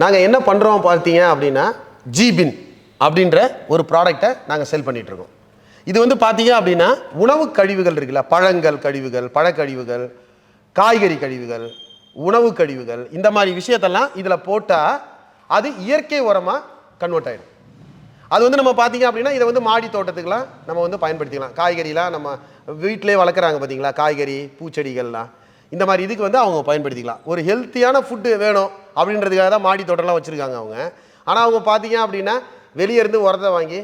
நாங்கள் என்ன பண்ணுறோம் பார்த்தீங்க அப்படின்னா ஜிபின் அப்படின்ற ஒரு ப்ராடக்டை நாங்கள் செல் பண்ணிகிட்ருக்கோம் இது வந்து பார்த்தீங்க அப்படின்னா உணவு கழிவுகள் இருக்குல்ல பழங்கள் கழிவுகள் பழக்கழிவுகள் காய்கறி கழிவுகள் உணவு கழிவுகள் இந்த மாதிரி விஷயத்தெல்லாம் இதில் போட்டால் அது இயற்கை உரமாக கன்வெர்ட் ஆகிடும் அது வந்து நம்ம பார்த்தீங்க அப்படின்னா இதை வந்து மாடி தோட்டத்துக்குலாம் நம்ம வந்து பயன்படுத்திக்கலாம். காய்கறிலாம் நம்ம வீட்டிலே வளர்க்குறாங்க பார்த்தீங்களா? காய்கறி பூச்செடிகள்லாம். இந்த மாதிரி இதுக்கு வந்து அவங்க பயன்படுத்திக்கலாம். ஒரு ஹெல்த்தியான ஃபுட்டு வேணும் அப்படின்றதுக்காக தான் மாடி தோட்டம்லாம் வச்சுருக்காங்க அவங்க. ஆனால் அவங்க பார்த்தீங்க அப்படின்னா வெளியே இருந்து உரத்தை வாங்கி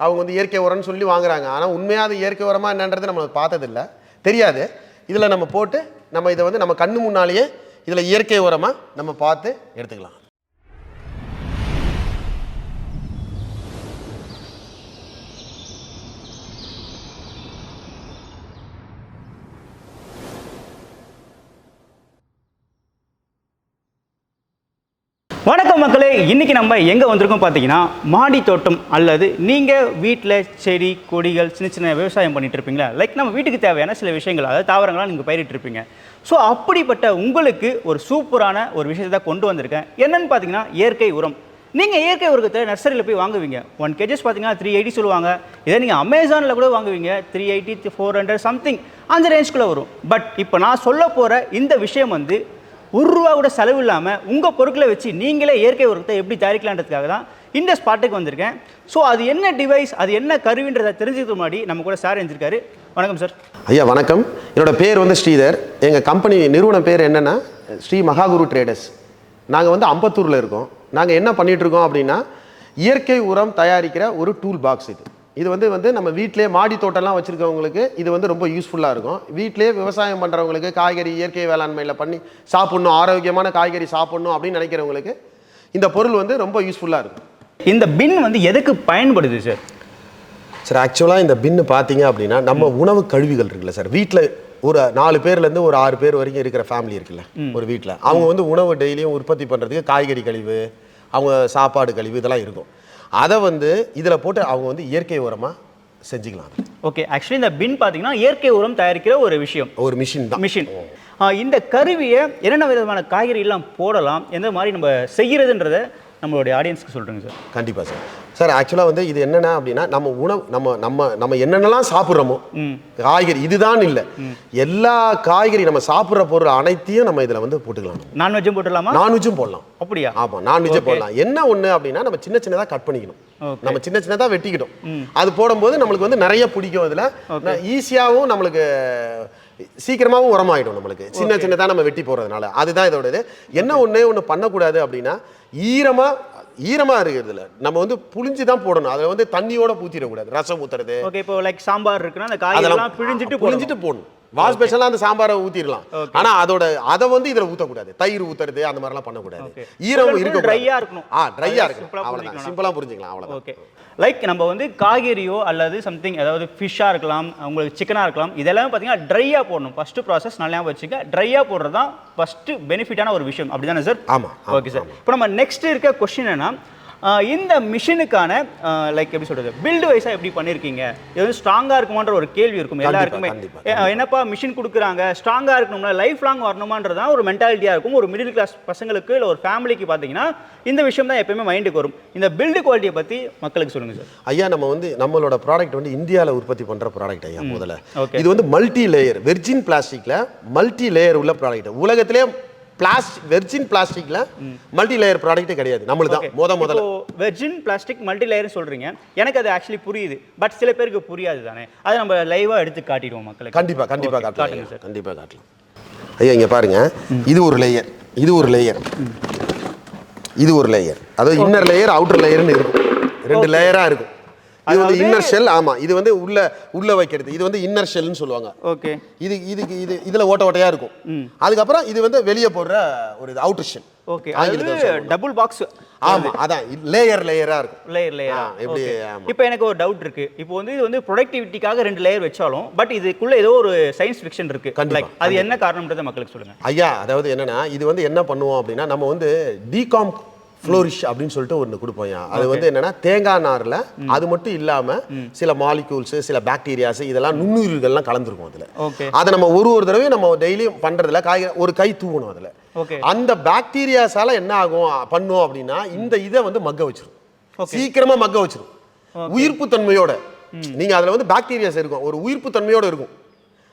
அவங்க வந்து இயற்கை உரம்னு சொல்லி வாங்குறாங்க. ஆனால் உண்மையாக அது இயற்கை உரமா என்னன்றது நம்ம பார்த்ததில்ல. தெரியாது. இதில் நம்ம போட்டு நம்ம இதை வந்து நம்ம கண்ணு முன்னாலேயே இதில் இயற்கை உரமாக நம்ம பார்த்து எடுத்துக்கலாம். வணக்கம் மக்களே இன்னைக்கு நம்ம எங்கே வந்திருக்கோம் பார்த்தீங்கன்னா மாடி தோட்டம் அல்லது நீங்கள் வீட்டில் செடி கொடிகள் சின்ன சின்ன விவசாயம் பண்ணிட்டு இருப்பீங்களா? லைக் நம்ம வீட்டுக்கு தேவையான சில விஷயங்கள் அதாவது தாவரங்களாக நீங்கள் பயிரிட்டு இருப்பீங்க. ஸோ அப்படிப்பட்ட உங்களுக்கு ஒரு சூப்பரான ஒரு விஷயத்தை தான் கொண்டு வந்திருக்கேன். என்னன்னு பார்த்தீங்கன்னா இயற்கை உரம். நீங்கள் இயற்கை உரத்தை நர்சரியில் போய் வாங்குவீங்க. ஒன் கேஜஸ் பார்த்தீங்கன்னா த்ரீ எயிட்டி சொல்லுவாங்க. இதே நீங்கள் அமேசானில் கூட வாங்குவீங்க. Three eighty four hundred something அந்த ரேஞ்சுக்குள்ளே வரும். பட் இப்போ நான் சொல்ல போகிற இந்த விஷயம் வந்து ஒரு ரூபா கூட செலவு இல்லாமல் உங்கள் பொருட்களை வச்சு நீங்களே இயற்கை உரத்தை எப்படி தயாரிக்கலான்றதுக்காக தான் இந்த ஸ்பாட்டுக்கு வந்திருக்கேன். ஸோ அது என்ன டிவைஸ் அது என்ன கருவின்றதை தெரிஞ்சுக்கிறதுக்கு முன்னாடி நம்ம கூட சார் எழுந்திருக்காரு வணக்கம் சார் ஐயா வணக்கம். என்னோடய பேர் வந்து ஸ்ரீதர். எங்கள் கம்பெனி நிறுவன பேர் என்னென்னா ஸ்ரீ மகாகுரு ட்ரேடர்ஸ் நாங்கள் வந்து அம்பத்தூரில் இருக்கோம். நாங்கள் என்ன பண்ணிகிட்ருக்கோம் அப்படின்னா இயற்கை உரம் தயாரிக்கிற ஒரு டூல் பாக்ஸ் இது. இது வந்து வந்து நம்ம வீட்டிலே மாடி தோட்டம்லாம் வச்சுருக்கவங்களுக்கு இது வந்து ரொம்ப யூஸ்ஃபுல்லாக இருக்கும். வீட்டிலே விவசாயம் பண்ணுறவங்களுக்கு காய்கறி இயற்கை வேளாண்மையில் பண்ணி சாப்பிட்ணும் ஆரோக்கியமான காய்கறி சாப்பிட்ணும் அப்படின்னு நினைக்கிறவங்களுக்கு இந்த பொருள் வந்து ரொம்ப யூஸ்ஃபுல்லாக இருக்கும். இந்த பின் வந்து எதுக்கு பயன்படுது சார் சார் ஆக்சுவலாக இந்த பின்னு பார்த்தீங்க அப்படின்னா நம்ம உணவு கழிவுகள் இருக்குல்ல சார் வீட்டில் ஒரு நாலு பேர்லேருந்து ஒரு ஆறு பேர் வரைக்கும் இருக்கிற ஃபேமிலி இருக்குல்ல ஒரு வீட்டில் அவங்க வந்து உணவு டெய்லியும் உற்பத்தி பண்ணுறதுக்கு காய்கறி கழிவு அவங்க சாப்பாடு கழிவு இதெல்லாம் இருக்கும். அதை வந்து இதில் போட்டு அவங்க வந்து இயற்கை உரமாக செஞ்சுக்கலாம் ஓகே ஆக்சுவலி இந்த பின் பார்த்தீங்கன்னா இயற்கை உரம் தயாரிக்கிற ஒரு விஷயம். ஒரு மிஷின் தான். மிஷின் இந்த கருவியை என்னென்ன விதமான காய்கறி எல்லாம் போடலாம் எந்த மாதிரி நம்ம செய்கிறதுன்றத நம்மளுடைய ஆடியன்ஸ்க்கு சொல்கிறேங்க சார் கண்டிப்பாக சார் சார் ஆக்சுவலாக வந்து இது என்னென்ன அப்படின்னா நம்ம உணவு நம்ம நம்ம நம்ம என்னென்னலாம் சாப்பிட்றோமோ காய்கறி இதுதான் இல்லை. எல்லா காய்கறி நம்ம சாப்பிட்ற பொருள் அனைத்தையும் நம்ம இதில் வந்து போட்டுக்கலாம். நான்வெஜ்ஜும் போட்டுடலாமா? நான்வெஜ்ஜும் போடலாம். அப்படியா? ஆமா நான்வெஜ் போடலாம். என்ன ஒண்ணு அப்படின்னா நம்ம சின்ன சின்னதா கட் பண்ணிக்கணும். நம்ம சின்ன சின்னதா வெட்டிக்கிட்டோம். அது போடும்போது நம்மளுக்கு வந்து நிறைய பிடிக்கும் இதுல. ஈஸியாவும் நம்மளுக்கு சீக்கிரமாவும் உரமாயிடும் நம்மளுக்கு. சின்ன சின்னதா நம்ம வெட்டி போறதுனால அதுதான் இதோட இது என்ன ஒண்ணே ஒண்ணு பண்ணக்கூடாது அப்படின்னா ஈரமா ஈரமா இருக்கிறதுல நம்ம வந்து புளிஞ்சு தான் போடணும். அதுல வந்து தண்ணியோட ஊத்திடக்கூடாது. ரசம் ஊத்துறது. ஓகே இப்போ லைக் சாம்பார் இருக்குன்னா அந்த காய்கறிலாம் பிழிஞ்சிட்டு போடணும். புழிஞ்சிட்டு போடணும். வாஷ் பேஷன்லாம் அந்த சாம்பாரை ஊத்திடலாம். ஆனா அதோட அதை வந்து இதுல ஊத்தக்கூடாது. தயிர் ஊத்துறது அந்த மாதிரிலாம் பண்ணக்கூடாது. ஈரம் full and full இருக்க dry ஆ இருக்கணும். ஆ ட்ரையா அதை இருக்கணும் ஆ அவ்வளவுதான் புரிஞ்சுக்கலாம். அவ்வளவுதான். ஓகே லைக் நம்ம வந்து காய்கறியோ அல்லது சம்திங் அதாவது ஃபிஷ்ஷாக இருக்கலாம் உங்களுக்கு சிக்கனாக இருக்கலாம் இதெல்லாம் பார்த்தீங்கன்னா ட்ரையாக போடணும். ஃபஸ்ட்டு ப்ராசஸ் நல்லா வச்சுக்க ட்ரையாக போடுறது தான் ஃபஸ்ட்டு பெனிஃபிட்டான ஒரு விஷயம். அப்படி தானே சார் ஆமா, ஆமா, ஓகே சார் இப்போ நம்ம நெக்ஸ்ட் இருக்க கொஸ்டின் என்ன ஆஹ் இந்த மிஷினுக்கான லைக் எப்படி சொல்றது பில்டு வைஸாக எப்படி பண்ணியிருக்கீங்க இது வந்து ஸ்ட்ராங்காக இருக்குமான்ற ஒரு கேள்வி இருக்கும் எல்லாருக்குமே. என்னப்பா மிஷின் கொடுக்குறாங்க? ஸ்ட்ராங்காக இருக்கணும்னா லைஃப் லாங் வரணுமான்றதான் ஒரு மென்டாலிட்டியாக இருக்கும். ஒரு மிடில் கிளாஸ் பசங்களுக்கு இல்லை ஒரு ஃபேமிலிக்கு பார்த்தீங்கன்னா இந்த விஷயம் தான் எப்பயுமே மைண்டுக்கு வரும். இந்த பில்டு குவாலிட்டியை பற்றி மக்களுக்கு சொல்லுங்கள் சார் ஐயா நம்ம வந்து நம்மளோட ப்ராடக்ட் வந்து இந்தியால உற்பத்தி பண்ற ப்ராடக்ட் ஐயா முதல்ல. இது வந்து மல்டி லேயர் வெர்ஜின் பிளாஸ்டிக்ல மல்டி லேயர் உள்ள ப்ராடக்ட் உலகத்திலே பிளாஸ்டிக் வெர்ஜின் பிளாஸ்டிக்ல மல்டி லேயர் ப்ராடக்ட்டே கிடையாது. நம்மளுக்கு தான். முத முதல்ல. வெர்ஜின் பிளாஸ்டிக் மல்டி லேயர்னு சொல்றீங்க. எனக்கு அது ஆக்சுவலி புரியுது. பட் சில பேருக்கு புரியாது தானே. அதை நம்ம லைவா எடுத்து காட்டிடுவோம் மக்களுக்கு. கண்டிப்பா கண்டிப்பா Okay, காட்டலாம். சார். கண்டிப்பா காட்டலாம். ஐயா இங்க பாருங்க. இது ஒரு லேயர் இது ஒரு லேயர் இது ஒரு லேயர் அதாவது இன்னர் லேயர் அவுட்டர் லேயர்னு இருக்கும். ரெண்டு லேயரா இருக்கும். இது வந்து இன்னர் ஷெல் ஆமா. இது வந்து உள்ள உள்ள வைக்கிறது. இது வந்து இன்னர் ஷெல்னு சொல்லுவாங்க. ஓகே. இது இதுக்கு இது இதுல ஓட்ட ஓட்டையா இருக்கும். அதுக்கப்புறம் இது வந்து வெளியே போடுற ஒரு அவுட்டர் ஷெல் ஓகே. ஆங்கிலத்துல அது டபுள் பாக்ஸ் ஆமா அதான். லேயர் லேயரா இருக்கும். லேயர் லேயர் எப்படி. இப்போ எனக்கு ஒரு டவுட் இருக்கு. இப்போ வந்து இது வந்து ப்ரொடக்டிவிட்டிக்காக ரெண்டு லேயர் வச்சாலும் பட் இதுக்குள்ள ஏதோ ஒரு சயின்ஸ் ஃபிக்ஷன் இருக்கு. லைக் அது என்ன காரணம்ன்றதை மக்களுக்கு சொல்லுங்க. ஐயா அதாவது என்னன்னா இது வந்து என்ன பண்ணுவோம் அப்படின்னா நம்ம வந்து டிகாம் ஃப்ளோரிஷ் அப்படின்னு சொல்லிட்டு ஒன்று கொடுப்போம் அது வந்து என்னன்னா தேங்காய் நார்ல அது மட்டும் இல்லாம சில மாலிகூல்ஸ் சில பாக்டீரியாஸ் இதெல்லாம் நுண்ணுயிர்கள்லாம் கலந்துருக்கும் அதுல. அதை நம்ம ஒரு ஒரு தடவையும் நம்ம டெய்லியும் பண்றதுல காய் ஒரு கை தூவணும் அதுல. அந்த பாக்டீரியாஸால என்ன ஆகும் பண்ணும் அப்படின்னா இந்த இதை வந்து மக்க வச்சிரும். சீக்கிரமா மக்க வச்சிரும். உயிர்ப்பு தன்மையோட நீங்க அதுல வந்து பாக்டீரியாஸ் இருக்கும். ஒரு உயிர்ப்பு தன்மையோட இருக்கும்.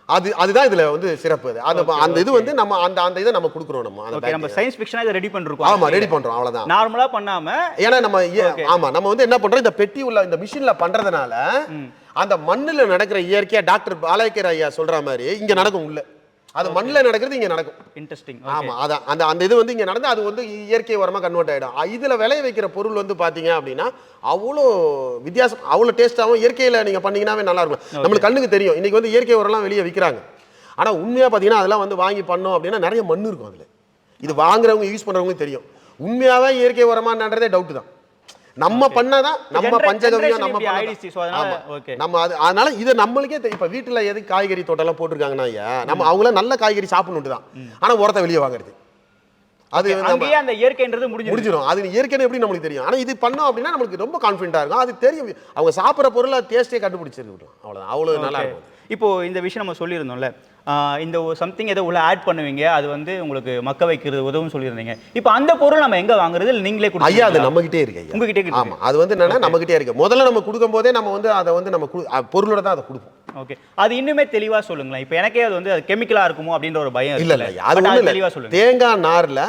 அது அதுதான் இதுல வந்து சிறப்பு. அது அந்த அந்த இது வந்து நம்ம அந்த அந்த இதை நம்ம கொடுக்குறோம் நம்ம ஓகே நம்ம. சயின்ஸ் ஃபிக்ஷனா இதை ரெடி பண்ணிருக்கோம். ஆமா ரெடி பண்றோம் அவ்வளவுதான். நார்மலா பண்ணாம ஏன்னா நம்ம ஆமா நம்ம வந்து என்ன பண்றோம் இந்த பெட்டி உள்ள இந்த மிஷின்ல பண்றதுனால அந்த மண்ணுல நடக்கிற இயற்கையா டாக்டர் பாலாய்க்கர் ஐயா சொல்ற மாதிரி இங்க நடக்கும் உள்ள. அது மண்ணுல நடக்கிறது இங்க நடக்கும். இன்ட்ரெஸ்டிங் ஆமா அதான். அந்த அந்த இது வந்து இங்க நடந்து அது வந்து இயற்கை உரமா கன்வெர்ட் ஆயிடும். அ, இதுல விளைய வைக்கிற பொருள் வந்து பாத்தீங்க அப்படின்னா அவ்வளோ வித்தியாசம் அவ்வளோ டேஸ்டாகவும் இயற்கையில நீங்க பண்ணீங்கன்னாவே நல்லா இருக்கும். நம்மளுக்கு கண்ணுக்கு தெரியும். இன்னைக்கு வந்து இயற்கை உரம்லாம் வெளியே விற்கிறாங்க ஆனா உண்மையா பாத்தீங்கன்னா அதெல்லாம் வந்து வாங்கி பண்ணோம் அப்படின்னா நிறைய மண் இருக்கும் அதுல. இது வாங்குறவங்க யூஸ் பண்றவங்களுக்கு தெரியும். உண்மையாவே இயற்கை உரமான்றதே டவுட் தான். நம்ம பண்ணாதான் நம்ம பஞ்சகவியம் நம்ம. ஆயிடுச்சு. நம்ம அது அதனால இது நம்மளுக்கே இப்ப வீட்டுல எது காய்கறி தோட்டம்லாம் போட்டிருக்காங்கன்னா ஐயா நம்ம அவங்கள நல்ல காய்கறி சாப்பிடணுட்டு தான். ஆனா உரத்தை வெளியே வாங்குறது. அது அங்கேயே அந்த இயற்கைன்றது முடிஞ்சு முடிஞ்சிடும் அது இயற்கைன்னு எப்படி நம்மளுக்கு தெரியும்? ஆனா இது பண்ணோம் அப்படின்னா நம்மளுக்கு ரொம்ப கான்ஃபிடண்டா இருக்கும். அது தெரியும். அவங்க சாப்பிட்ற பொருளை டேஸ்டே கண்டுபிடிச்சிருக்கட்டும் அவ்வளவுதான். அவ்வளவு நல்லா இருக்கும். இப்போ இந்த விஷயம் நம்ம சொல்லியிருந்தோம்ல இந்த சம்திங் ஏதோ உள்ள ஆட் பண்ணுவீங்க. அது வந்து உங்களுக்கு மக்க வைக்கிறது உதவும் சொல்லியிருந்தீங்க. இப்போ அந்த பொருள் நம்ம எங்க வாங்குறது? இல்லை நீங்களே ஐயா அது கொடுத்து நம்ம கிட்டே இருக்கு ஐயா. உங்ககிட்டே இருக்கு. ஆமா அது வந்து என்னன்னா நம்ம கிட்டே இருக்கு. முதல்ல நம்ம கொடுக்கும் போதே நம்ம வந்து அதை வந்து நம்ம பொருளோட தான் அதை கொடுப்போம். ஓகே அது இன்னுமே தெளிவா சொல்லுங்களேன். இப்போ எனக்கே அது வந்து அது கெமிக்கலா இருக்குமோ அப்படின்ற ஒரு பயம் இல்ல அது But ஒண்ணு தெளிவா இல்ல. சொல்லுங்க. தேங்காய் நார்ல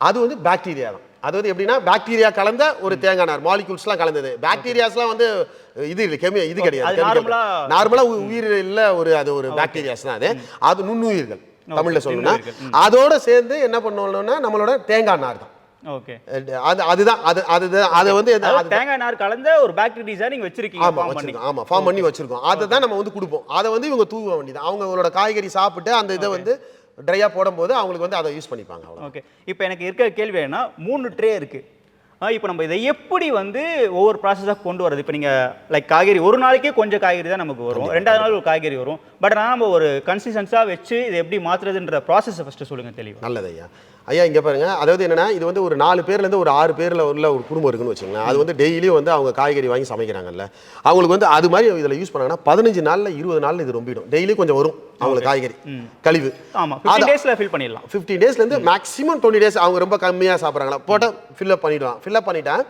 அது வந்து பாக்டீரியா தான். அது வந்து எப்படின்னா பாக்டீரியா கலந்த ஒரு தேங்காய் நார் மாலிகூல்ஸ்லாம் கலந்தது. பாக்டீரியாஸ்லாம் வந்து இது இல்லை கெமி இது கிடையாது அது நார்மலா- நார்மலா உயிர் இல்ல ஒரு அது ஒரு பாக்டீரியாஸ் தான் அது. அது நுண்ணுயிர்கள் தமிழ்ல சொல்லணும்னா. அதோட சேர்ந்து என்ன பண்ணணும்னா நம்மளோட தேங்காய் நார் தான். ஓகே அது அதுதான் அது வந்து தேங்காய் நார் கலந்த ஒரு பாக்டீரியா நீங்க வச்சிருக்கீங்க ஆமா வச்சிருக்கோம். ஆமா ஃபார்ம் பண்ணி வச்சிருக்கோம். அதை தான் நம்ம வந்து கொடுப்போம். அதை வந்து இவங்க தூவ வேண்டியது. அவங்களோட காய்கறி சாப்பிட்டு அந்த இதை வந்து ட்ரையா போடும்போது அவங்களுக்கு வந்து அதை யூஸ் பண்ணிப்பாங்க அவ்வளோ ஓகே இப்போ எனக்கு இருக்கிற கேள்வி என்னன்னா மூணு ட்ரே இருக்கு. இப்போ நம்ம இதை எப்படி வந்து ஒவ்வொரு ப்ராசஸாக கொண்டு வரது இப்போ நீங்கள் லைக் காய்கறி ஒரு நாளைக்கே கொஞ்சம் காய்கறி தான் நமக்கு வரும். ரெண்டாவது நாள் ஒரு காய்கறி வரும். பட் ஆனால் நம்ம ஒரு கன்சிஸ்டன்ஸாக வச்சு இதை எப்படி மாற்றுறதுன்ற ப்ராசஸை ஃபஸ்ட்டு சொல்லுங்கள் தெளிவாக நல்லது ஐயா. ஐயா இங்க பாருங்க. அதாவது என்னன்னா இது வந்து ஒரு நாலு பேர்ல இருந்து ஒரு ஆறு பேர்ல உள்ள ஒரு குடும்பம் இருக்குன்னு வச்சுங்களேன் அது வந்து டெய்லியும் வந்து அவங்க காய்கறி வாங்கி சமைக்கிறாங்கல்ல. அவங்களுக்கு வந்து அது மாதிரி இதுல யூஸ் பண்ணாங்கன்னா பதினஞ்சு நாள்ல இருபது நாள்ல இது ரொம்பிடும். டெய்லி கொஞ்சம் வரும் அவங்களுக்கு காய்கறி. கழிவு. டேஸில் ஃபில் பண்ணிடலாம். ஃபிஃப்டீன் டேஸ்ல இருந்து மேக்ஸிமம் டுவெண்ட்டி டேஸ் அவங்க ரொம்ப கம்மியா சாப்பிட்றாங்களா? போட்டால் ஃபில்அப் பண்ணிடுவான். ஃபில்அப் பண்ணிட்டேன்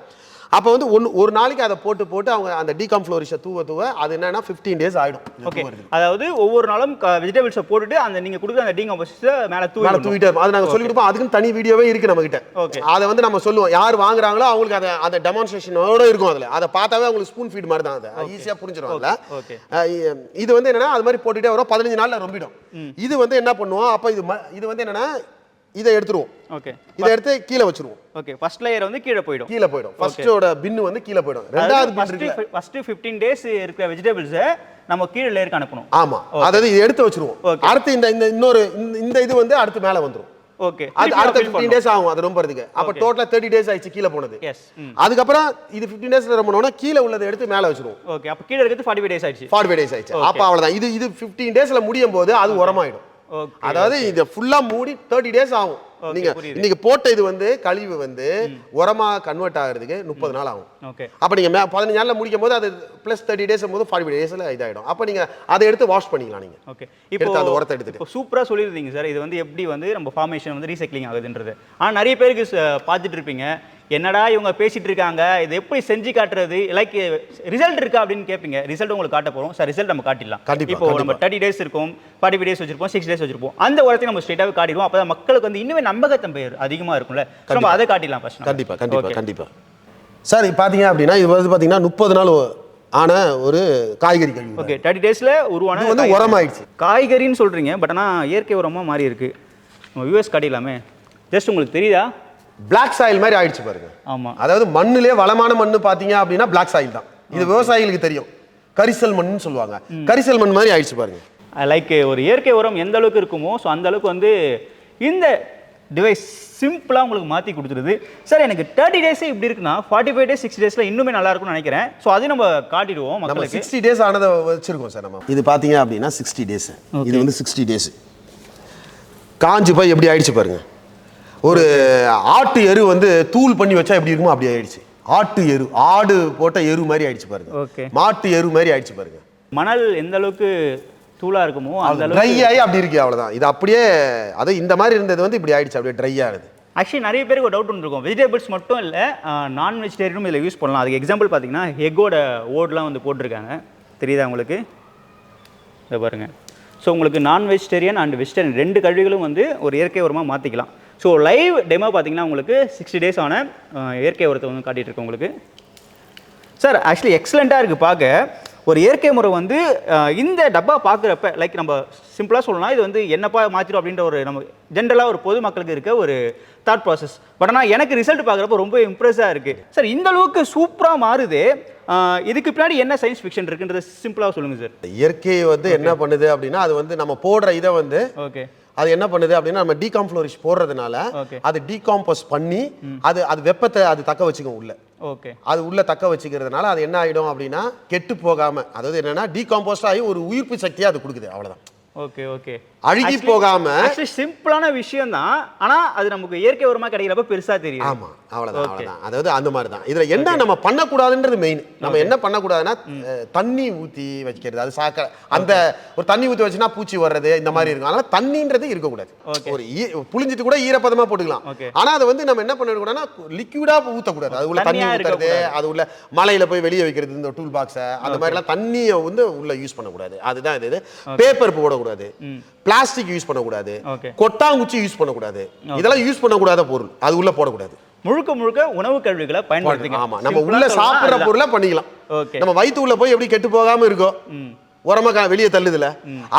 அப்போ வந்து ஒன்று ஒரு நாளைக்கு அதை போட்டு போட்டு அவங்க அந்த டீகம்ஃப்ளோரிஷை தூவ தூவ அது என்னன்னா ஃபிஃப்டீன் டேஸ் ஆயிடும். இது ஓகே. அதாவது ஒவ்வொரு நாளும் வெஜிடபிள்ஸை போட்டுட்டு அந்த நீங்கள் கொடுக்குற அந்த டீகம்போசிஸை மேலே தூவி மேல இருப்போம் அது நாங்க சொல்லி கொடுப்போம். அதுக்குன்னு தனி வீடியோவே இருக்கு நம்ம கிட்ட Okay. அதை வந்து நம்ம சொல்லுவோம். யார் வாங்குறாங்களோ அவங்களுக்கு அதை அந்த டெமான்ஸ்ட்ரேஷனோட இருக்கும் அதுல. அதை பார்த்தாவே அவங்களுக்கு ஸ்பூன் ஃபீட் மாதிரி தான் அது. ஈஸியா புரிஞ்சிருவாங்கல்ல okay. அஹ் இ- இது வந்து என்னன்னா அது மாதிரி போட்டுட்டே வரும். பதினஞ்சு நாள்ல ரொம்பிடும் இது வந்து என்ன பண்ணுவோம்? அப்ப இது இது வந்து என்னன்னா இதை எடுத்துருவோம். ஓகே இதை எடுத்து கீழே வச்சிருவோம். ஓகே ஃபர்ஸ்ட் லேயர் வந்து கீழே போயிடும். கீழே போயிடும். ஃபர்ஸ்டோட பின்னு வந்து கீழே போயிடும். ரெண்டாவது பின் ஃபர்ஸ்ட் ஃபிஃப்டீன் டேஸ் இருக்கிற வெஜிடபிள்ஸை நம்ம கீழே லேயருக்கு அனுப்பணும். ஆமா. அதாவது இதை எடுத்து வச்சிருவோம். அடுத்து இந்த இந்த இன்னொரு இந்த- இது வந்து அடுத்து மேல வந்துரும். ஓகே அது அடுத்த 15 டேஸ் ஆகும். அது ரொம்பறதுக்கு அப்ப டோட்டலா தேர்ட்டி டேஸ் ஆயிடுச்சு கீழே போனது. எஸ் அதுக்கப்புறம் இது 15 டேஸ்ல ரொம்பணும்னா கீழே உள்ளதை எடுத்து மேல வச்சிருவோம். ஓகே அப்போ கீழே இருக்கிறது ஃபார்ட்டி ஃபைவ் டேஸ் ஆயிடுச்சு. ஃபார்ட்டி டேஸ் ஆயிடுச்சு. அப்ப அவ்வளவுதான். இது இது 15 டேஸ்ல முடியும் போது அது உரமாயிடும். அதாவது இது ஃபுல்லா மூடி தேர்ட்டி டேஸ் ஆகும். நீங்க புரியுது. இன்னைக்கு போட்ட இது வந்து கழிவு வந்து உரமா கன்வெர்ட் ஆகுறதுக்கு முப்பது நாள் ஆகும். ஓகே அப்ப நீங்க மே- பதினஞ்சு நாள்ல முடிக்கும் போது அது பிளஸ் தேர்ட்டி டேஸ் போது ஃபார்ட்டி டேஸ்ல இதாயிடும். அப்ப நீங்க அதை எடுத்து வாஷ் பண்ணிக்கலாம் நீங்க. ஓகே இப்போ அந்த உரத்தை எடுத்துட்டு. இப்போ சூப்பராக சொல்லியிருந்தீங்க சார் இது வந்து எப்படி வந்து நம்ம ஃபார்மேஷன் வந்து ரீசைக்ளிங் ஆகுதுன்றது. ஆனால் நிறைய பேருக்கு பார்த்துட்டு இருப்பீங்க. என்னடா இவங்க பேசிட்டு இருக்காங்க? இது எப்படி செஞ்சு காட்டுறது? லைக் ரிசல்ட் இருக்கா அப்படின்னு கேட்பீங்க ரிசல்ட் உங்களுக்கு காட்ட போறோம். சார் ரிசல்ட் நம்ம காட்டிடலாம். இப்போ நம்ம தேர்ட்டி டேஸ் இருக்கும். ஃபார்ட்டி ஃபைவ் டேஸ் வச்சிருப்போம் சிக்ஸ் டேஸ் வச்சிருப்போம். அந்த உரத்தை நம்ம ஸ்ட்ரெயிட்டாகவே காட்டிடுவோம். அப்போ மக்களுக்கு வந்து இன்னுமே நம்பகத்தன்மை அதிகமாக இருக்கும்ல. நம்ம அதை காட்டிடலாம் ஃபர்ஸ்ட் கண்டிப்பா கண்டிப்பா கண்டிப்பா. சார் பார்த்தீங்க அப்படின்னா இது வந்து பார்த்தீங்கன்னா முப்பது நாள் ஆன ஒரு காய்கறி கழிவு. ஓகே தேர்ட்டி டேஸில் உருவான வந்து காய்கறி. உரமாயிடுச்சு. காய்கறின்னு சொல்றீங்க பட் ஆனால் இயற்கை உரமாக மாறி இருக்கு நம்ம யூஎஸ் காட்டிடலாமே. ஜஸ்ட் உங்களுக்கு தெரியுதா? பிளாக் சாயில் மாதிரி ஆயிடுச்சு பாருங்க. ஆமாம் அதாவது மண்ணுலயே வளமான மண்ணு பார்த்தீங்க அப்படின்னா பிளாக் சாயில் தான். இது விவசாயிகளுக்கு தெரியும். கரிசல் மண்ணுன்னு சொல்லுவாங்க. கரிசல் மண் மாதிரி ஆயிடுச்சு பாருங்க. லைக் ஒரு இயற்கை உரம் எந்த அளவுக்கு இருக்குமோ ஸோ அந்த அளவுக்கு வந்து இந்த டிவைஸ் சிம்பிளாக உங்களுக்கு மாற்றி கொடுத்துருது சார் எனக்கு தேர்ட்டி டேஸே இப்படி இருக்குன்னா ஃபார்ட்டி ஃபைவ் டேஸ் சிக்ஸ் டேஸில் இன்னுமே நல்லா இருக்கும்னு நினைக்கிறேன். ஸோ அதையும் நம்ம காட்டிடுவோம் நம்ம மக்களுக்கு. சிக்ஸ்டி டேஸ் ஆனதை வச்சிருக்கோம் சார் நம்ம. இது பார்த்தீங்க அப்படின்னா சிக்ஸ்டி டேஸ் இது வந்து சிக்ஸ்டி டேஸ் காஞ்சு போய் எப்படி ஆயிடுச்சு பாருங்க. ஒரு ஆட்டு எரு வந்து தூள் பண்ணி வச்சா எப்படி இருக்குமோ அப்படி ஆயிடுச்சு. ஆட்டு எரு ஆடு போட்ட எரு மாதிரி ஆயிடுச்சு பாருங்க. ஓகே. மாட்டு எரு மாதிரி ஆயிடுச்சு பாருங்க. மணல் எந்த அளவுக்கு தூளா இருக்குமோ அந்த ட்ரை ஆகி அப்படி இருக்கு அவ்வளவுதான். இது அப்படியே அது இந்த மாதிரி இருந்தது வந்து இப்படி ஆயிடுச்சு அப்படியே ட்ரை ஆகுது ஆக்சுவலி நிறைய பேருக்கு ஒரு டவுட் ஒன்று இருக்கும். வெஜிடபிள்ஸ் மட்டும் இல்லை நான் வெஜிடேரியனும் இதில் யூஸ் பண்ணலாம். அதுக்கு எக்ஸாம்பிள் பார்த்தீங்கன்னா எக்கோட ஓட்லாம் வந்து போட்டிருக்காங்க. தெரியுதா உங்களுக்கு? இதை பாருங்க. ஸோ உங்களுக்கு நான் வெஜிடேரியன் அண்ட் வெஜிடேரியன் ரெண்டு கழிவுகளும் வந்து ஒரு இயற்கை உரமாக மாற்றிக்கலாம் ஸோ லைவ் டெமோ பார்த்தீங்கன்னா உங்களுக்கு சிக்ஸ்டி டேஸ் ஆன இயற்கை உரத்தை வந்து காட்டிகிட்டு இருக்கு உங்களுக்கு. சார் ஆக்சுவலி எக்ஸலண்ட்டாக இருக்குது பார்க்க ஒரு இயற்கை முறை வந்து இந்த டப்பா பார்க்குறப்ப லைக் நம்ம சிம்பிளாக சொல்லலாம் இது வந்து என்னப்பா மாற்றிடும் அப்படின்ற ஒரு நம்ம ஜென்ரலாக ஒரு பொதுமக்களுக்கு இருக்க ஒரு தாட் ப்ராசஸ் பட் ஆனால் எனக்கு ரிசல்ட் பார்க்குறப்ப ரொம்ப இம்ப்ரெஸ்ஸாக இருக்குது சார் இந்த அளவுக்கு சூப்பராக மாறுது. இதுக்கு பின்னாடி என்ன சயின்ஸ் ஃபிக்ஷன் இருக்குன்றது சிம்பிளாக சொல்லுங்கள் சார் இயற்கை வந்து என்ன பண்ணுது அப்படின்னா அது வந்து நம்ம போடுற இதை வந்து ஓகே அது என்ன பண்ணுது அப்படின்னா நம்ம டீகாம்ஃப்ளோரிஷ் போடுறதுனால. அது டீகாம்போஸ் பண்ணி அது அது வெப்பத்தை அது தக்க வச்சுக்கும் உள்ள. ஓகே அது உள்ள தக்க வச்சுக்கிறதுனால அது என்ன ஆயிடும் அப்படின்னா கெட்டு போகாம அதாவது என்னன்னா டீகாம்போஸ்ட் ஆகி ஒரு உயிர்ப்பு சக்தியை அது கொடுக்குது. அவ்வளவுதான். ஓகே ஓகே அழுகி போகாம சிம்பிளான விஷயம் தான் ஆனால் அது நமக்கு இயற்கை உரமாக கிடைக்கிறப்ப பெருசாக தெரியும் ஆமா அவ்வளவுதான் அவ்வளவுதான். அதாவது அந்த மாதிரி தான் இதுல என்ன நம்ம பண்ணக்கூடாதுன்றது மெயின் நம்ம என்ன பண்ணக்கூடாதுன்னா தண்ணி ஊத்தி வைக்கிறது அது சாக்க அந்த ஒரு தண்ணி ஊத்தி வச்சுனா பூச்சி வர்றது இந்த மாதிரி இருக்கும். அதனால தண்ணின்றது இருக்கக்கூடாது. ஒரு புளிஞ்சிட்டு கூட ஈரப்பதமா போட்டுக்கலாம். ஆனா அதை வந்து நம்ம என்ன பண்ணிடக்கூடாதுன்னா லிக்விடா ஊத்தக்கூடாது. அது உள்ள தண்ணி ஊத்துறது அது உள்ள மலையில போய் வெளியே வைக்கிறது இந்த டூல் பாக்ஸை அந்த மாதிரிலாம் தண்ணியை வந்து உள்ள யூஸ் பண்ணக்கூடாது. அதுதான் இது. பேப்பர் போடக்கூடாது. பிளாஸ்டிக் யூஸ் பண்ணக்கூடாது. கொட்டாங்குச்சி யூஸ் பண்ணக்கூடாது. இதெல்லாம் யூஸ் பண்ணக்கூடாத பொருள். அது உள்ள போடக்கூடாது. முழுக்க முழுக்க உணவு கழிவுகளை பயன்படுத்துங்க ஆமா நம்ம உள்ள சாப்பிடுற பொருளை பண்ணிக்கலாம். நம்ம வயித்து உள்ள போய் எப்படி கெட்டு போகாம இருக்கும் உரமா வெளியே தள்ளுதுல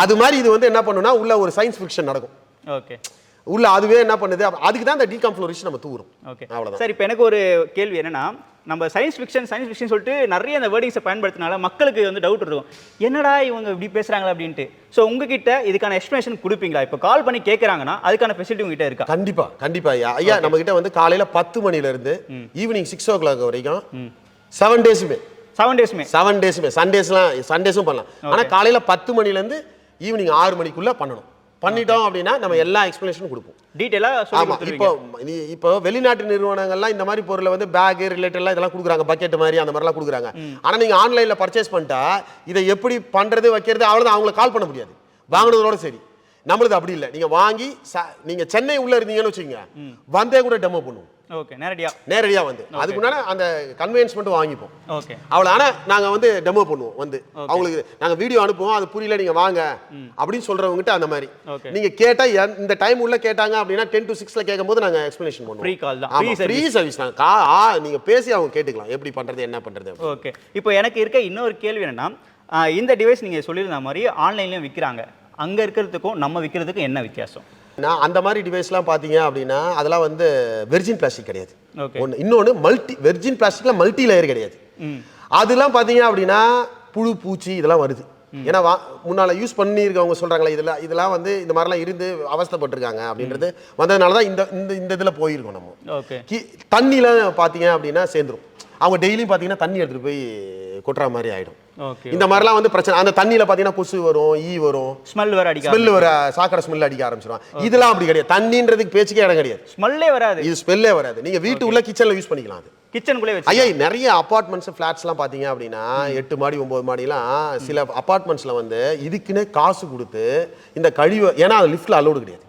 அது மாதிரி இது வந்து என்ன பண்ணுனா உள்ள ஒரு சயின்ஸ் ஃபிக்ஷன் நடக்கும். ஓகே. உள்ள அதுவே என்ன பண்ணுது? அதுக்கு தான் இந்த டீகாம்ஃப்ளோரிஷன் நம்ம தூரும். ஓகே அவ்வளவுதான். சார் இப்போ எனக்கு ஒரு கேள்வி என்னன்னா நம்ம சயின்ஸ் ஃபிக்ஷன் சயின்ஸ் ஃபிக்ஷன் சொல்லிட்டு நிறைய அந்த வேர்டிங்ஸை பயன்படுத்தினால மக்களுக்கு வந்து டவுட் இருக்கும். என்னடா இவங்க இப்படி பேசுறாங்களா அப்படின்ட்டு. ஸோ உங்ககிட்ட இதுக்கான எக்ஸ்பிளேஷன் கொடுப்பீங்களா? இப்போ கால் பண்ணி கேட்குறாங்கன்னா அதுக்கான ஃபெசிலிட்டி உங்ககிட்ட இருக்கா? கண்டிப்பா கண்டிப்பா. ஐயா ஐயா நம்ம கிட்ட வந்து காலையில பத்து மணில இருந்து ஈவினிங் சிக்ஸ் ஓ கிளாக் வரைக்கும் செவன் டேஸுமே செவன் டேஸ்மே செவன் டேஸுமே சண்டேஸ்லாம் சண்டேஸும் பண்ணலாம். ஆனா காலையில பத்து மணில இருந்து ஈவினிங் ஆறு மணிக்குள்ள பண்ணணும். பண்ணிட்டோம் அப்படின்னா நம்ம எல்லா எக்ஸ்பிளேஷனும் கொடுப்போம். டீட்டெயிலாக சொல்லி ஆமா இப்போ இப்போ வெளிநாட்டு நிறுவனங்கள்லாம் இந்த மாதிரி பொருளை வந்து பேக் ரிலேட்டட்லாம் இதெல்லாம் கொடுக்குறாங்க பக்கெட் மாதிரி அந்த மாதிரிலாம் கொடுக்குறாங்க. ஆனா நீங்க ஆன்லைன்ல பர்ச்சேஸ் பண்ணிட்டா இதை எப்படி பண்றது வைக்கிறது அவ்வளவுதான். அவங்களுக்கு கால் பண்ண முடியாது. வாங்குனதோட சரி. நம்மளுது அப்படி இல்லை. நீங்க வாங்கி ச- நீங்க சென்னை உள்ள இருந்தீங்கன்னு வச்சுக்கோங்க. வந்தே கூட டெமோ பண்ணுவோம். ஓகே நேரடியா. நேரடியா வந்து. அதுக்கு முன்னாடி அந்த கன்வீனியன்ஸ் மட்டும் வாங்கிப்போம். ஓகே அவ்வளோ ஆனா நாங்க வந்து டெமோ பண்ணுவோம் வந்து. அவங்களுக்கு நாங்க வீடியோ அனுப்புவோம் அது புரியல நீங்க வாங்க. அப்படின்னு சொல்றவங்ககிட்ட அந்த மாதிரி. Okay. நீங்க கேட்டா என்- இந்த டைம் உள்ள கேட்டாங்க அப்படின்னா டென் டு சிக்ஸ்ல கேட்கும்போது நாங்க எக்ஸ்பிளேஷன் பண்ணுவோம். Free call தான். ஃப்ரீ சர்வீஸ் நாங்க கா ஆ, நீங்க பேசி அவங்க கேட்டுக்கலாம். எப்படி பண்றது என்ன அப்படின்னு. ஓகே இப்போ எனக்கு இருக்க இன்னொரு கேள்வி என்னன்னா இந்த டிவைஸ் நீங்கள் சொல்லியிருந்த மாதிரி ஆன்லைன்லேயும் விற்கிறாங்க அங்கே இருக்கிறதுக்கும் நம்ம விற்கிறதுக்கும் என்ன வித்தியாசம்? நான் அந்த மாதிரி டிவைஸ்லாம் பார்த்தீங்க அப்படின்னா அதெல்லாம் வந்து வெர்ஜின் பிளாஸ்டிக் கிடையாது. ஒன்று இன்னொன்று மல்டி வெர்ஜின் பிளாஸ்டிக்ல மல்டி லேயர் கிடையாது. அதெல்லாம் பார்த்தீங்க அப்படின்னா புழு பூச்சி இதெல்லாம் வருது. ஏன்னா வா முன்னால் யூஸ் பண்ணியிருக்கவங்க சொல்கிறாங்களே இதெல்லாம் இதெல்லாம் வந்து இந்த மாதிரிலாம் இருந்து அவஸ்தைப்பட்டிருக்காங்க அப்படின்றது வந்ததுனால தான் இந்த இந்த இந்த இதில் போயிருக்கோம் நம்ம. தண்ணியில பார்த்தீங்க அப்படின்னா சேர்ந்துரும். அவங்க டெய்லியும் பார்த்தீங்கன்னா தண்ணி எடுத்துகிட்டு போய் கொட்டுற மாதிரி ஆகிடும் இந்த மாதிரிலாம் வந்து பிரச்சனை அந்த தண்ணியில் பார்த்தீங்கன்னா கொசு வரும் ஈ வரும். ஸ்மெல் வேற அடிக்க ஸ்மெல் வர சாக்கடை ஸ்மெல் அடிக்க ஆரம்பிச்சிடும். இதெல்லாம் அப்படி கிடையாது. தண்ணின்றதுக்கு பேச்சுக்கே இடம் கிடையாது. ஸ்மெல்லே வராது. இது ஸ்மெல்லே வராது. நீங்க வீட்டு உள்ள கிச்சன்ல யூஸ் பண்ணிக்கலாம் அது. கிச்சனுக்குள்ளே ஐயா நிறைய அபார்ட்மெண்ட்ஸ் ஃபிளாட்ஸ்லாம் பார்த்தீங்க அப்படின்னா எட்டு மாடி ஒன்பது மாடிலாம் சில அபார்ட்மெண்ட்ஸ்ல வந்து இதுக்குன்னே காசு கொடுத்து இந்த கழிவு ஏன்னா அது லிஃப்ட்ல அலோடு கிடையாது.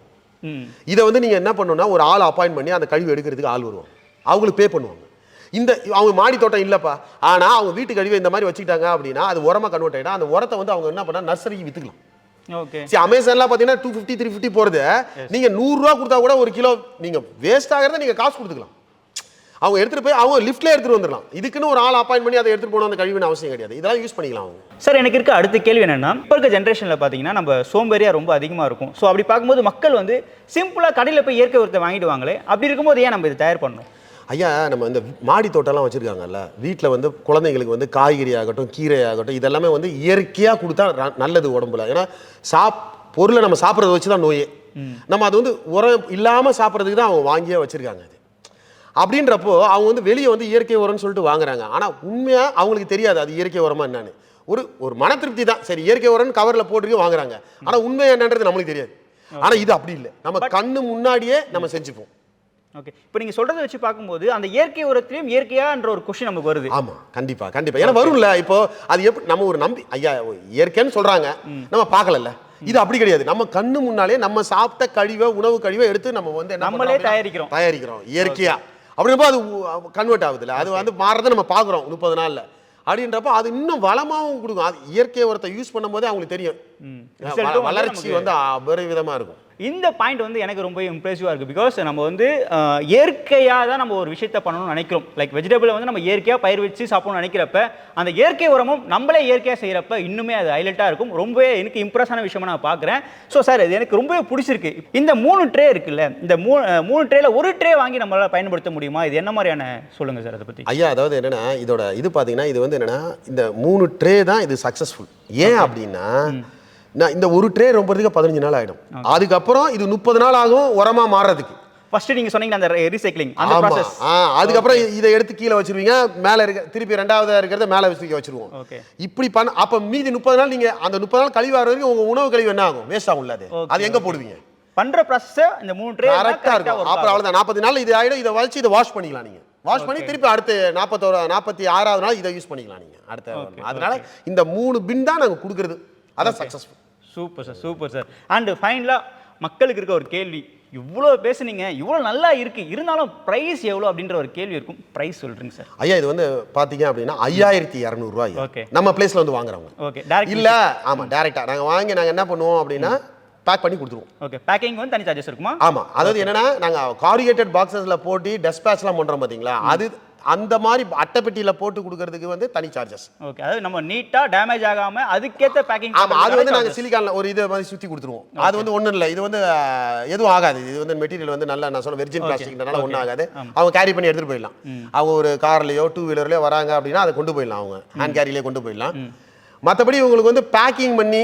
இதை வந்து நீங்க என்ன பண்ணணும்னா ஒரு ஆள் அப்பாயின்ட் பண்ணி அந்த கழிவு எடுக்கிறதுக்கு ஆள் வருவாங்க. அவங்களுக்கு பே பண்ணுவாங்க. இந்த அவங்க மாடி தோட்டம் இல்லப்பா. ஆனா அவங்க வீட்டு கழிவை இந்த மாதிரி வச்சுக்கிட்டாங்க அப்படின்னா அது உரமா கன்வெர்ட் ஆயிடும். அந்த உரத்தை வந்து அவங்க என்ன பண்ணா நர்சரிக்கு வித்துக்கலாம். ஓகே சரி அமேசான்லாம் பார்த்தீங்கன்னா டூ ஃபிஃப்டி த்ரீ ஃபிஃப்டி போகிறது நீங்கள் நூறுரூவா கொடுத்தா கூட ஒரு கிலோ நீங்கள் வேஸ்ட் ஆகிறத நீங்கள் காசு கொடுத்துக்கலாம். அவங்க எடுத்துகிட்டு போய் அவங்க லிஃப்ட்லேயே எடுத்துகிட்டு வந்துடலாம். இதுக்குன்னு ஒரு ஆள் அப்பாயின்ட் பண்ணி அதை எடுத்துகிட்டு போகணும் அந்த கழிவுன்னு அவசியம் கிடையாது. இதெல்லாம் யூஸ் பண்ணிக்கலாம் அவங்க. சார் எனக்கு இருக்க அடுத்த கேள்வி என்னன்னா இப்போ இருக்க ஜென்ரேஷனில் பார்த்தீங்கன்னா நம்ம சோம்பேறியா ரொம்ப அதிகமாக இருக்கும். ஸோ அப்படி பார்க்கும்போது மக்கள் வந்து சிம்பிளாக கடையில் போய் இயற்கை உரத்தை வாங்கிடுவாங்களே அப்படி இருக்கும்போது ஏன் நம்ம இதை தயார் பண்ணணும்? ஐயா நம்ம இந்த மாடி தோட்டம்லாம் வச்சுருக்காங்கல்ல வீட்டில் வந்து குழந்தைங்களுக்கு வந்து காய்கறி ஆகட்டும் கீரை ஆகட்டும் இதெல்லாமே வந்து இயற்கையாக கொடுத்தா நல்லது உடம்புல. ஏன்னா சாப் பொருளை நம்ம சாப்பிட்றத வச்சு தான் நோயே நம்ம அது வந்து உரம் இல்லாமல் சாப்பிட்றதுக்கு தான் அவங்க வாங்கியே வச்சுருக்காங்க அது. அப்படின்றப்போ அவங்க வந்து வெளியே வந்து இயற்கை உரம்னு சொல்லிட்டு வாங்குறாங்க. ஆனால் உண்மையாக அவங்களுக்கு தெரியாது அது இயற்கை உரமா என்னன்னு. ஒரு ஒரு மன திருப்தி தான். சரி இயற்கை உரம்னு கவரில் போட்டுருக்கு வாங்குறாங்க. ஆனால் உண்மை என்னன்றது நம்மளுக்கு தெரியாது. ஆனால் இது அப்படி இல்லை. நம்ம கண்ணு முன்னாடியே நம்ம செஞ்சுப்போம். ஓகே இப்போ நீங்கள் சொல்கிறத வச்சு பார்க்கும்போது அந்த இயற்கை உரத்திலையும் இயற்கையான்ற ஒரு கொஷின் நமக்கு வருது. ஆமா கண்டிப்பா கண்டிப்பா. ஏன்னா வரும்ல இப்போ அது எப்படி நம்ம ஒரு நம்பி ஐயா இயற்கைன்னு சொல்றாங்க. நம்ம பார்க்கலல்ல. இது அப்படி கிடையாது. நம்ம கண்ணு முன்னாலே நம்ம சாப்பிட்ட கழிவை உணவு கழிவை எடுத்து நம்ம வந்து நம்மளே தயாரிக்கிறோம். தயாரிக்கிறோம் இயற்கையா. அப்படின்றப்போ அது கன்வெர்ட் ஆகுதுல்ல. அது வந்து மாறதை நம்ம பார்க்குறோம் முப்பது நாள்ல. அப்படின்றப்போ அது இன்னும் வளமாவும் கொடுக்கும். அது இயற்கை உரத்தை யூஸ் பண்ணும்போது அவங்களுக்கு தெரியும். வளர்ச்சி வந்து அபரிவிதமா இருக்கும். இந்த பாயிண்ட் வந்து எனக்கு ரொம்ப இம்ப்ரெசிவாக இருக்குது பிகாஸ் நம்ம வந்து இயற்கையாக தான் நம்ம ஒரு விஷயத்த பண்ணணும்னு நினைக்கிறோம். லைக் வெஜிடபிளை வந்து நம்ம இயற்கையாக பயிர் வச்சு சாப்பிடணும்னு நினைக்கிறப்ப அந்த இயற்கை உரமும் நம்மளே இயற்கையாக செய்கிறப்ப இன்னுமே அது ஹைலைட்டாக இருக்கும். ரொம்பவே எனக்கு இம்ப்ரெஸ்ஸான விஷயமா நான் பார்க்குறேன் ஸோ சார் இது எனக்கு ரொம்பவே பிடிச்சிருக்கு. இந்த மூணு ட்ரே இருக்குல்ல இந்த மூணு மூணு ட்ரேல ஒரு ட்ரே வாங்கி நம்மளால் பயன்படுத்த முடியுமா? இது என்ன மாதிரியான சொல்லுங்கள் சார் அதை பற்றி ஐயா அதாவது என்னன்னா இதோட இது பார்த்தீங்கன்னா இது வந்து என்னன்னா இந்த மூணு ட்ரே தான் இது சக்ஸஸ்ஃபுல் ஏன் அப்படின்னா நான் இந்த ஒரு ட்ரே ரொம்பறதுக்கு பதினஞ்சு நாள் ஆகிடும் அதுக்கப்புறம் இது முப்பது நாள் ஆகும் உரமா மாறுறதுக்கு. ஃபர்ஸ்ட் நீங்கள் சொன்னீங்க அந்த ரீசைக்ளிங் அந்த ப்ராசஸ் அதுக்கப்புறம் இதை எடுத்து கீழே வச்சிருவீங்க மேலே இருக்க திருப்பி ரெண்டாவது இருக்கிறத மேலே வச்சு வச்சிருவோம். இப்படி பண்ண அப்போ மீதி முப்பது நாள் நீங்க அந்த முப்பது நாள் கழிவு வர வரைக்கும் உங்க உணவு கழிவு என்ன ஆகும்? வேஸ்ட் ஆகும்ல அது. அது எங்க போடுவீங்க? பண்ணுற ப்ராசஸை இந்த மூணு ட்ரே கரெக்டாக இருக்கும். அப்புறம் அவ்வளோதான் நாற்பது நாள் இது ஆகிடும் இதை வச்சு இதை வாஷ் பண்ணிக்கலாம் நீங்கள் வாஷ் பண்ணி திருப்பி அடுத்து நாற்பத்தோரு நாற்பத்தி ஆறாவது நாள் இதை யூஸ் பண்ணிக்கலாம் நீங்கள் அடுத்த அதனால இந்த மூணு பின் தான் நாங்கள் கொடுக்குறது. அதான் successful super sir super sir and ஃபைனலாக மக்களுக்கு இருக்க ஒரு கேள்வி. இவ்வளோ பேசுனீங்க இவ்வளோ நல்லா இருக்கு. இருந்தாலும் ப்ரைஸ் எவ்வளோ அப்படின்ற ஒரு கேள்வி இருக்கும். ப்ரைஸ் சொல்றீங்க சார் ஐயா இது வந்து பார்த்தீங்க அப்படின்னா ஐயாயிரத்தி இரநூறுவா Okay. நம்ம பிளேஸில் வந்து வாங்குறவங்க. ஓகே டேரக்ட் இல்லை ஆமாம் டேரெக்டாக நாங்கள் வாங்கி நாங்கள் என்ன பண்ணுவோம் அப்படின்னா பேக் பண்ணி கொடுத்துருவோம். ஓகே பேக்கிங் வந்து தனி சார்ஜஸ் இருக்குமா? ஆமாம் அதாவது என்னன்னா நாங்கள் காரிகேட்டட் பாக்ஸஸில் போட்டு டெஸ்பேச்லாம் பண்ணுறோம் பார்த்தீங்களா அது அந்த மாதிரி அட்டைப்பெட்டியில் போட்டு கொடுக்கறதுக்கு வந்து தனி சார்ஜஸ் ஓகே அதாவது நம்ம நீட்டாக டேமேஜ் ஆகாமல் அதுக்கேற்ற பேக்கிங் ஆமா அது வந்து நாங்க சிலிக்கான்ல ஒரு இது மாதிரி சுத்தி கொடுத்துருவோம். அது வந்து ஒண்ணும் இல்ல. இது வந்து எதுவும் ஆகாது. இது வந்து மெட்டீரியல் வந்து நல்லா நான் சொல்ல வெர்ஜின் பிளாஸ்டிக்னால ஒன்றும் ஆகாது. அவங்க கேரி பண்ணி எடுத்துட்டு போயிடலாம். அவங்க ஒரு கார்லயோ டூ வீலர்லயோ வராங்க அப்படின்னா அதை கொண்டு போயிடலாம் அவங்க. ஹேண்ட் கேரியிலே கொண்டு போயிடலாம். மற்றபடி உங்களுக்கு வந்து பேக்கிங் பண்ணி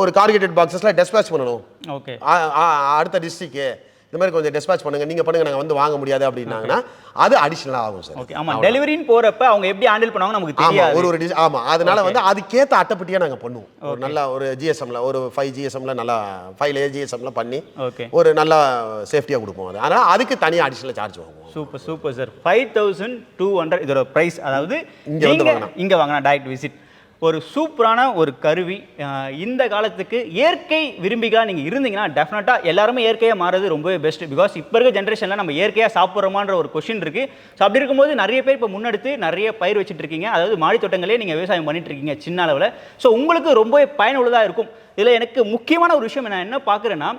ஒரு கார்கேட்டட் பாக்ஸஸ்ல டெஸ்பேச் பண்ணணும். ஓகே அடுத்த டிஸ்ட்ரிக்ட் இந்த மாதிரி கொஞ்சம் டெஸ்பேச் பண்ணுங்க நீங்க பண்ணுங்க நாங்க வந்து வாங்க முடியாது அப்படின்னாங்கன்னா அது அடிஷனலா ஆகும் சார். ஓகே ஆமா டெலிவரின்னு போறப்ப அவங்க எப்படி ஹேண்டில் பண்ணுவாங்க நமக்கு தெரியாது. ஒரு ஒரு டிஸ் ஆமா அதனால வந்து அதுக்கேத்த அட்டைப்பட்டியா நாங்க பண்ணுவோம். ஒரு நல்ல ஒரு ஜிஎஸ்எம்ல ஒரு ஃபைவ் ஜிஎஸ்எம்ல நல்லா ஃபைவ் லேயர் ஜிஎஸ்எம்ல பண்ணி ஒரு நல்லா சேஃப்டியா கொடுப்போம் அது. அதனால அதுக்கு தனியா அடிஷனல் சார்ஜ் வாங்குவோம். Super super sir five thousand two hundred இதோட ப்ரைஸ் அதாவது இங்க வந்து வாங்கினா. இங்கே வாங்கினா டைரக்ட் விசிட் ஒரு சூப்பரான ஒரு கருவி. இந்த காலத்துக்கு இயற்கை விரும்பிகளாக நீங்கள் இருந்தீங்கன்னா டெஃபினட்டாக எல்லாருமே இயற்கையாக மாறது ரொம்பவே பெஸ்ட் பிகாஸ் இப்போ இருக்க ஜென்ரேஷனில் நம்ம இயற்கையாக சாப்பிட்றோமான்ற ஒரு கொஷின் இருக்குது ஸோ அப்படி இருக்கும்போது நிறைய பேர் இப்போ முன்னெடுத்து நிறைய பயிர் வச்சுட்டு இருக்கீங்க அதாவது மாடித்தோட்டங்களே நீங்கள் விவசாயம் பண்ணிட்டு இருக்கீங்க சின்ன அளவில். ஸோ உங்களுக்கு ரொம்பவே பயனுள்ளதாக இருக்கும். இதில் எனக்கு முக்கியமான ஒரு விஷயம் நான் என்ன பார்க்குறேன்னா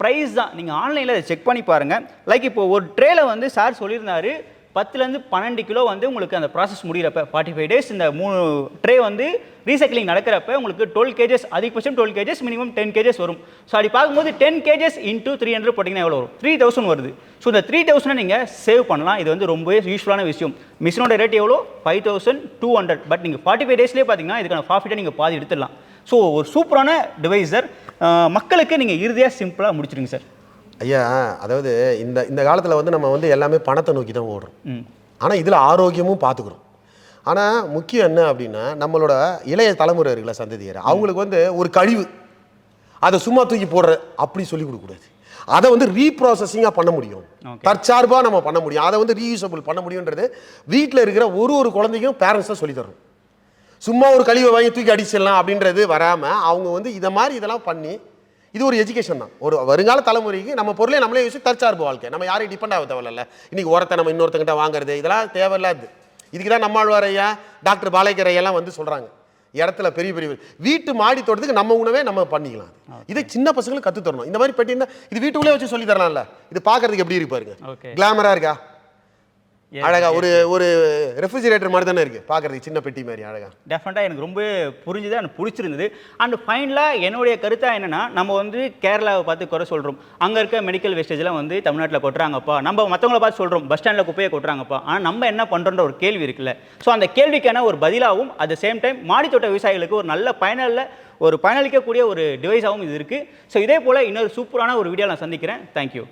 ப்ரைஸ் தான். நீங்கள் ஆன்லைனில் அதை செக் பண்ணி பாருங்கள் லைக் இப்போ ஒரு ட்ரேல வந்து சார் சொல்லியிருந்தாரு பத்துலேருந்து பன்னெண்டு கிலோ வந்து உங்களுக்கு அந்த ப்ராசஸ் முடிகிறப்ப ஃபார்ட்டி ஃபைவ் டேஸ் இந்த மூணு ட்ரே வந்து ரீசைக்ளிங் நடக்கிறப்ப உங்களுக்கு டுவெல் கேஜஸ் அதிகபட்சம் twelve kgs minimum ten kgs வரும். ஸோ அப்படி பார்க்கும்போது ten kgs into three hundred போட்டிங்கன்னா எவ்வளோ வரும்? த்ரீ தௌசண்ட் வருது. ஸோ இந்த த்ரீ தௌசண்ட் நீங்கள் சேவ் பண்ணலாம். இது வந்து ரொம்பவே யூஸ்ஃபுல்லான விஷயம். மிஷினோட ரேட் எவ்வளோ? Five thousand two hundred but நீங்கள் ஃபார்ட்டி ஃபைவ் டேஸ்லேயே பார்த்தீங்கன்னா இதுக்கான ப்ராஃபிட்டை நீங்கள் பாதி எடுத்துடலாம். ஸோ ஒரு சூப்பரான டிவைசர் மக்களுக்கு நீங்கள் இறுதியாக சிம்பிளாக முடிச்சிடுங்க சார் ஐயா அதாவது இந்த இந்த காலத்துல வந்து நம்ம வந்து எல்லாமே பணத்தை நோக்கி தான் ஓடுறோம். ம். ஆனா இதுல ஆரோக்கியமும் பார்த்துக்கிறோம் ஆனா முக்கியம் என்ன அப்படின்னா நம்மளோட இளைய தலைமுறை இருக்குல்ல சந்ததியர் அவங்களுக்கு வந்து ஒரு கழிவு. அதை சும்மா தூக்கி போடுற அப்படி சொல்லி கொடுக்கக்கூடாது. அதை வந்து ரீப்ராசஸிங்காக பண்ண முடியும். தற்சார்பாக நம்ம பண்ண முடியும். அதை வந்து ரீயூசபிள் பண்ண முடியுன்றது வீட்டில் இருக்கிற ஒரு ஒரு குழந்தைக்கும் பேரண்ட்ஸ் தான் சொல்லி தரணும். சும்மா ஒரு கழிவை வாங்கி தூக்கி அடிச்சிடலாம் அப்படின்றது வராமல் அவங்க வந்து இதை மாதிரி இதெல்லாம் பண்ணி இது ஒரு எஜுகேஷன் தான். ஒரு வருங்கால தலைமுறைக்கு நம்ம பொருளை நம்மளே யூஸ் தற்சார்பு வாழ்க்கை. நம்ம யாரையும் டிபெண்ட் ஆக தேவையில்ல இன்னைக்கு உரத்தை நம்ம இன்னொருத்தங்கிட்ட வாங்குறது இதெல்லாம் தேவையில்லாது இதுக்கு தான் நம்மாழ்வார் ஐயா டாக்டர் பாலைக்கர் ஐயாலாம் வந்து சொல்கிறாங்க இடத்துல பெரிய பெரிய வீட்டு மாடி தோட்டத்துக்கு நம்ம உணவே நம்ம பண்ணிக்கலாம். இதை சின்ன பசங்களுக்கு கற்றுத் தரணும் இந்த மாதிரி பெட்டின்னா இது வீட்டுக்குள்ளே வச்சு சொல்லி தரலாம்ல. இது பார்க்கறதுக்கு எப்படி இருக்கு பாருங்க. ஓகே. கிளாமரா இருக்கா? அழகா ஒரு ஒரு ரெஃப்ரிஜிரேட்டர் மாதிரி தானே இருக்கு. பார்க்கறதுக்கு சின்ன பெட்டி மாதிரி அழகா. டெஃபினட்டாக எனக்கு ரொம்ப புரிஞ்சுது எனக்கு பிடிச்சிருந்தது. அண்ட் ஃபைனலாக என்னுடைய கருத்தாக என்னன்னா நம்ம வந்து கேரளாவை பார்த்து குறை சொல்கிறோம் அங்கே இருக்க மெடிக்கல் வேஸ்டேஜ்லாம் வந்து தமிழ்நாட்டில் கொட்டுறாங்கப்பா. நம்ம மற்றவங்கள பார்த்து சொல்கிறோம் பஸ் ஸ்டாண்டில் குப்பையை கொட்டுறாங்கப்பா. ஆனால் நம்ம என்ன பண்ணுறோன்ற ஒரு கேள்வி இருக்குல்ல. ஸோ அந்த கேள்விக்கான ஒரு பதிலாகவும் அட் த சேம் டைம் மாடித்தோட்ட விவசாயிகளுக்கு ஒரு நல்ல பயனுள்ள ஒரு பயனளிக்கக்கூடிய ஒரு டிவைஸாகவும் இது இருக்குது ஸோ இதே போல் இன்னொரு சூப்பரான ஒரு வீடியோ நான் சந்திக்கிறேன். தேங்க்யூ